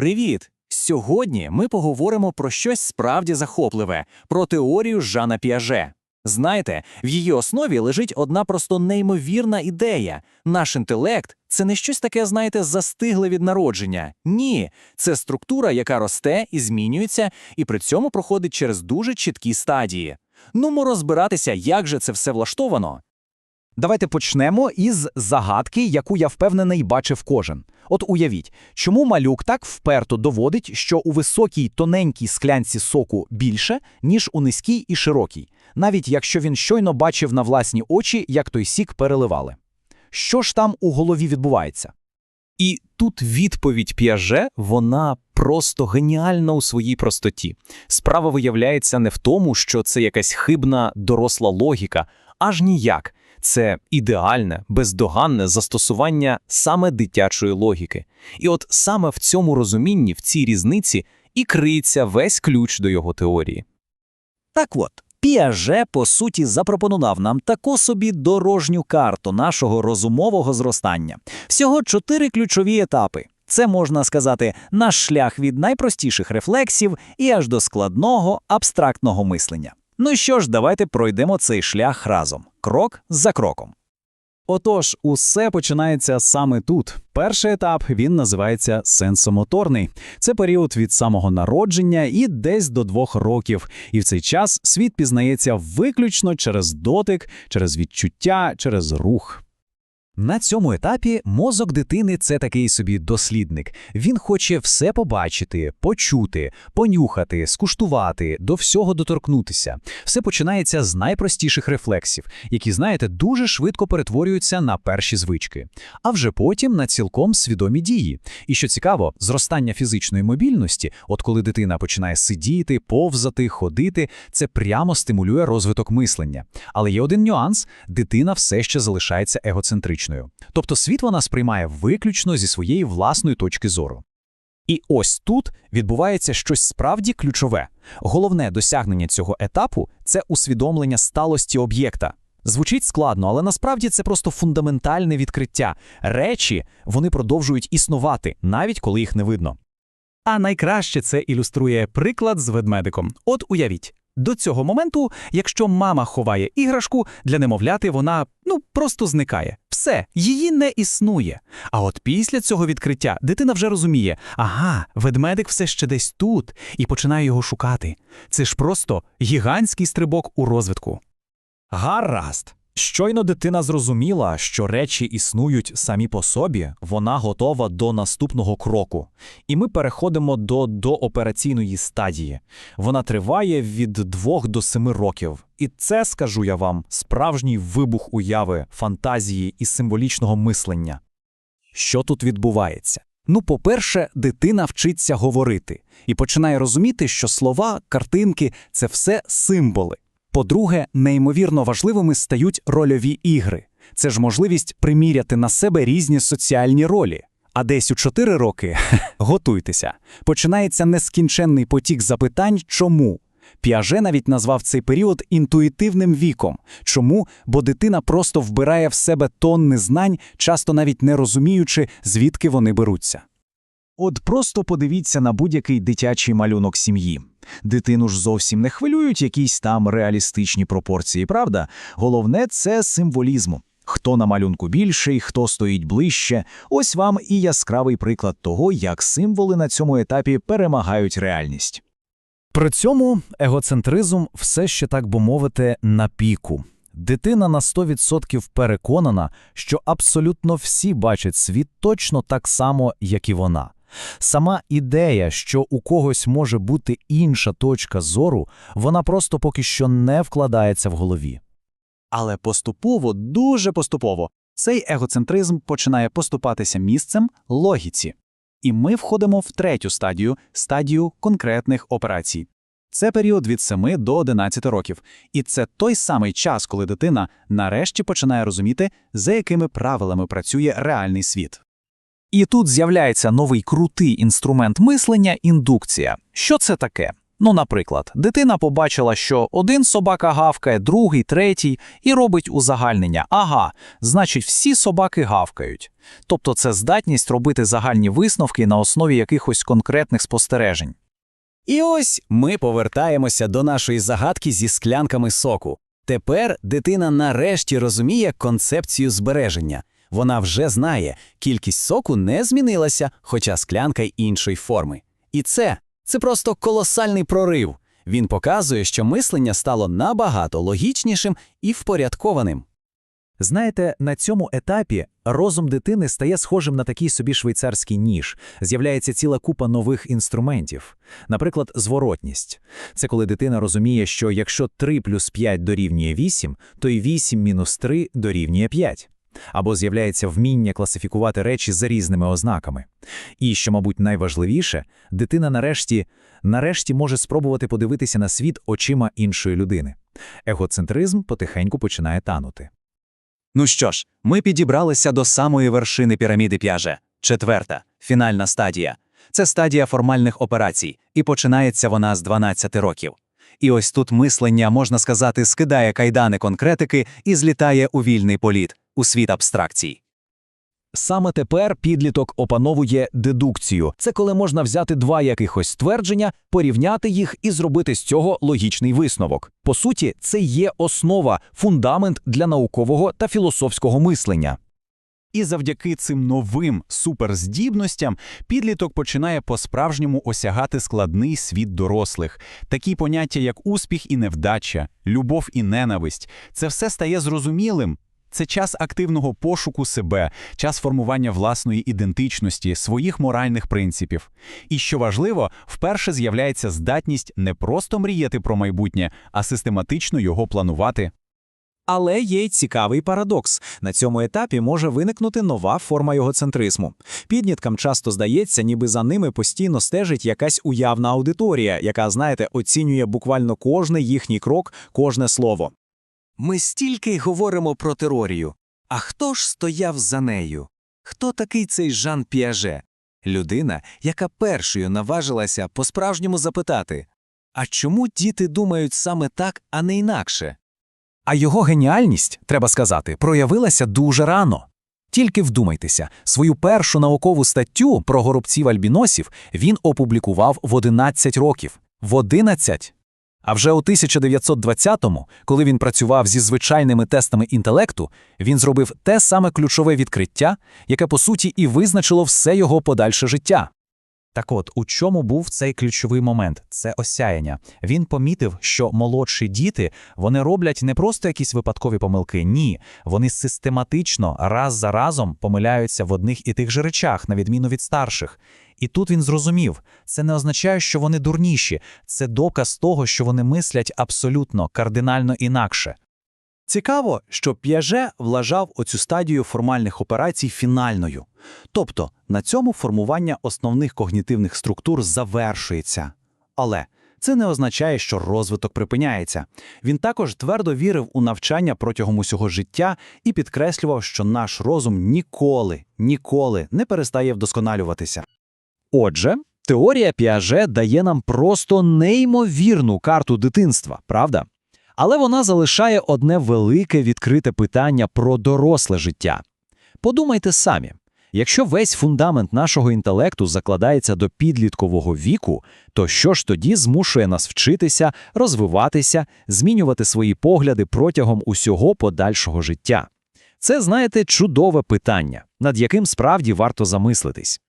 Привіт! Сьогодні ми поговоримо про щось справді захопливе про теорію Жана Піаже. Знаєте, в її основі лежить одна просто неймовірна ідея. Наш інтелект це не щось таке, знаєте, застигле від народження. Ні, це структура, яка росте і змінюється, і при цьому проходить через дуже чіткі стадії. Нумо розбиратися, як же це все влаштовано. Давайте почнемо із загадки, яку я впевнений бачив кожен. От уявіть, чому малюк так вперто доводить, що у високій тоненькій склянці соку більше, ніж у низькій і широкій, навіть якщо він щойно бачив на власні очі, як той сік переливали. Що ж там у голові відбувається? І тут відповідь Піаже, вона просто геніальна у своїй простоті. Справа виявляється не в тому, що це якась хибна доросла логіка, аж ніяк. Це ідеальне, бездоганне застосування саме дитячої логіки. І от саме в цьому розумінні, в цій різниці, і криється весь ключ до його теорії. Так от, Піаже, по суті, запропонував нам таку собі дорожню карту нашого розумового зростання. Всього чотири ключові етапи. Це можна сказати наш шлях від найпростіших рефлексів і аж до складного абстрактного мислення. Ну що ж, давайте пройдемо цей шлях разом, крок за кроком. Отож, усе починається саме тут. Перший етап він називається сенсомоторний. Це період від самого народження і десь до двох років. І в цей час світ пізнається виключно через дотик, через відчуття, через рух. На цьому етапі мозок дитини це такий собі дослідник. Він хоче все побачити, почути, понюхати, скуштувати, до всього доторкнутися. Все починається з найпростіших рефлексів, які, знаєте, дуже швидко перетворюються на перші звички, а вже потім на цілком свідомі дії. І що цікаво, зростання фізичної мобільності, от коли дитина починає сидіти, повзати, ходити, це прямо стимулює розвиток мислення. Але є один нюанс: дитина все ще залишається егоцентричною. Тобто світ вона сприймає виключно зі своєї власної точки зору. І ось тут відбувається щось справді ключове. Головне досягнення цього етапу це усвідомлення сталості об'єкта. Звучить складно, але насправді це просто фундаментальне відкриття. Речі вони продовжують існувати, навіть коли їх не видно. А найкраще це ілюструє приклад з ведмедиком. От уявіть. До цього моменту, якщо мама ховає іграшку, для немовляти вона ну просто зникає. Все, її не існує. А от після цього відкриття дитина вже розуміє: ага, ведмедик все ще десь тут, і починає його шукати. Це ж просто гігантський стрибок у розвитку. Гаразд. Щойно дитина зрозуміла, що речі існують самі по собі, вона готова до наступного кроку. І ми переходимо до доопераційної стадії. Вона триває від 2 до 7 років. І це, скажу я вам, справжній вибух уяви, фантазії і символічного мислення. Що тут відбувається? Ну, по-перше, дитина вчиться говорити і починає розуміти, що слова, картинки це все символи. По-друге, неймовірно важливими стають рольові ігри. Це ж можливість приміряти на себе різні соціальні ролі. А десь у 4 роки готуйтеся. Починається нескінченний потік запитань, чому. Піаже навіть назвав цей період інтуїтивним віком. Чому? Бо дитина просто вбирає в себе тонни знань, часто навіть не розуміючи, звідки вони беруться. От просто подивіться на будь-який дитячий малюнок сім'ї. Дитину ж зовсім не хвилюють якісь там реалістичні пропорції, правда? Головне це символізм. Хто на малюнку більший, хто стоїть ближче. Ось вам і яскравий приклад того, як символи на цьому етапі перемагають реальність. При цьому егоцентризм все ще, так би мовити, на піку. Дитина на 100% переконана, що абсолютно всі бачать світ точно так само, як і вона. Сама ідея, що у когось може бути інша точка зору, вона просто поки що не вкладається в голові. Але поступово, дуже поступово, цей егоцентризм починає поступатися місцем логіці. І ми входимо в третю стадію стадію конкретних операцій. Це період від 7 до 11 років, і це той самий час, коли дитина нарешті починає розуміти, за якими правилами працює реальний світ. І тут з'являється новий крутий інструмент мислення індукція. Що це таке? Ну, наприклад, дитина побачила, що один собака гавкає, другий, третій, і робить узагальнення. Ага, значить, всі собаки гавкають. Тобто це здатність робити загальні висновки на основі якихось конкретних спостережень. І ось ми повертаємося до нашої загадки зі склянками соку. Тепер дитина нарешті розуміє концепцію збереження. Вона вже знає, кількість соку не змінилася, хоча склянка й іншої форми. І це, це просто колосальний прорив. Він показує, що мислення стало набагато логічнішим і впорядкованим. Знаєте, на цьому етапі розум дитини стає схожим на такий собі швейцарський ніж. З'являється ціла купа нових інструментів. Наприклад, зворотність. Це коли дитина розуміє, що якщо 3 плюс 5 дорівнює 8, то й 8 мінус 3 дорівнює 5. Або з'являється вміння класифікувати речі за різними ознаками. І, що, мабуть, найважливіше, дитина нарешті, нарешті може спробувати подивитися на світ очима іншої людини. Егоцентризм потихеньку починає танути. Ну що ж, ми підібралися до самої вершини піраміди п'яже. Четверта, фінальна стадія. Це стадія формальних операцій, і починається вона з 12 років. І ось тут мислення, можна сказати, скидає кайдани конкретики і злітає у вільний політ, у світ абстракцій. Саме тепер підліток опановує дедукцію. Це коли можна взяти два якихось твердження, порівняти їх і зробити з цього логічний висновок. По суті, це є основа, фундамент для наукового та філософського мислення. І завдяки цим новим суперздібностям підліток починає по-справжньому осягати складний світ дорослих. Такі поняття, як успіх і невдача, любов і ненависть це все стає зрозумілим. Це час активного пошуку себе, час формування власної ідентичності, своїх моральних принципів. І що важливо, вперше з'являється здатність не просто мріяти про майбутнє, а систематично його планувати. Але є й цікавий парадокс. На цьому етапі може виникнути нова форма йогоцентризму. Підніткам часто здається, ніби за ними постійно стежить якась уявна аудиторія, яка, знаєте, оцінює буквально кожний їхній крок, кожне слово. Ми стільки й говоримо про теорію. А хто ж стояв за нею? Хто такий цей Жан Піаже? Людина, яка першою наважилася по-справжньому запитати: а чому діти думають саме так, а не інакше? А його геніальність, треба сказати, проявилася дуже рано. Тільки вдумайтеся, свою першу наукову статтю про горобців альбіносів він опублікував в 11 років. В 11! А вже у 1920-му, коли він працював зі звичайними тестами інтелекту, він зробив те саме ключове відкриття, яке по суті і визначило все його подальше життя. Так от, у чому був цей ключовий момент? Це осяяння. Він помітив, що молодші діти вони роблять не просто якісь випадкові помилки, ні, вони систематично раз за разом помиляються в одних і тих же речах, на відміну від старших. І тут він зрозумів, це не означає, що вони дурніші, це доказ того, що вони мислять абсолютно кардинально інакше. Цікаво, що П'яже вважав оцю стадію формальних операцій фінальною. Тобто на цьому формування основних когнітивних структур завершується. Але це не означає, що розвиток припиняється. Він також твердо вірив у навчання протягом усього життя і підкреслював, що наш розум ніколи, ніколи не перестає вдосконалюватися. Отже, теорія Піаже дає нам просто неймовірну карту дитинства, правда? Але вона залишає одне велике відкрите питання про доросле життя. Подумайте самі, якщо весь фундамент нашого інтелекту закладається до підліткового віку, то що ж тоді змушує нас вчитися, розвиватися, змінювати свої погляди протягом усього подальшого життя? Це, знаєте, чудове питання, над яким справді варто замислитись.